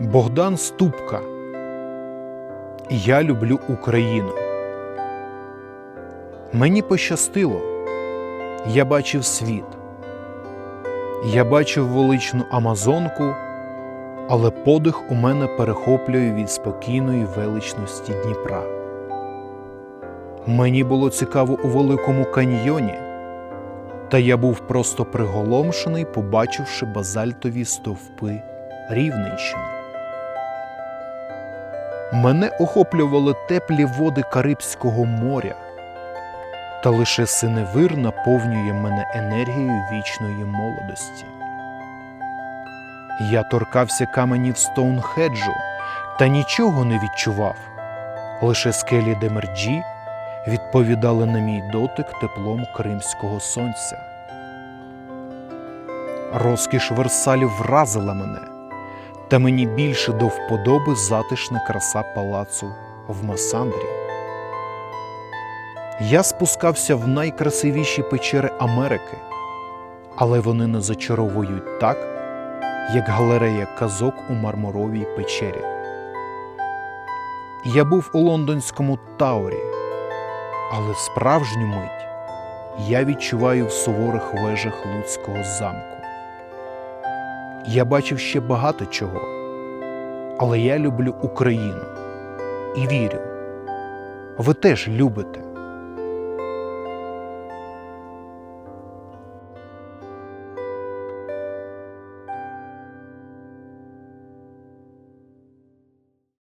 Богдан Ступка. Я люблю Україну. Мені пощастило. Я бачив світ. Я бачив величну Амазонку, але подих у мене перехоплює від спокійної величності Дніпра. Мені було цікаво у Великому каньйоні, та я був просто приголомшений, побачивши базальтові стовпи Рівненщини. Мене охоплювали теплі води Карибського моря, та лише синевир наповнює мене енергією вічної молодості. Я торкався каменів Стоунхеджу та нічого не відчував, лише скелі Демерджі відповідали на мій дотик теплом кримського сонця. Розкіш Версалів вразила мене, та мені більше до вподоби затишна краса палацу в Масандрі. Я спускався в найкрасивіші печери Америки, але вони не зачаровують так, як галерея казок у мармуровій печері. Я був у лондонському Таурі, але справжню мить я відчуваю в суворих вежах Луцького замку. Я бачив ще багато чого, але я люблю Україну і вірю, ви теж любите.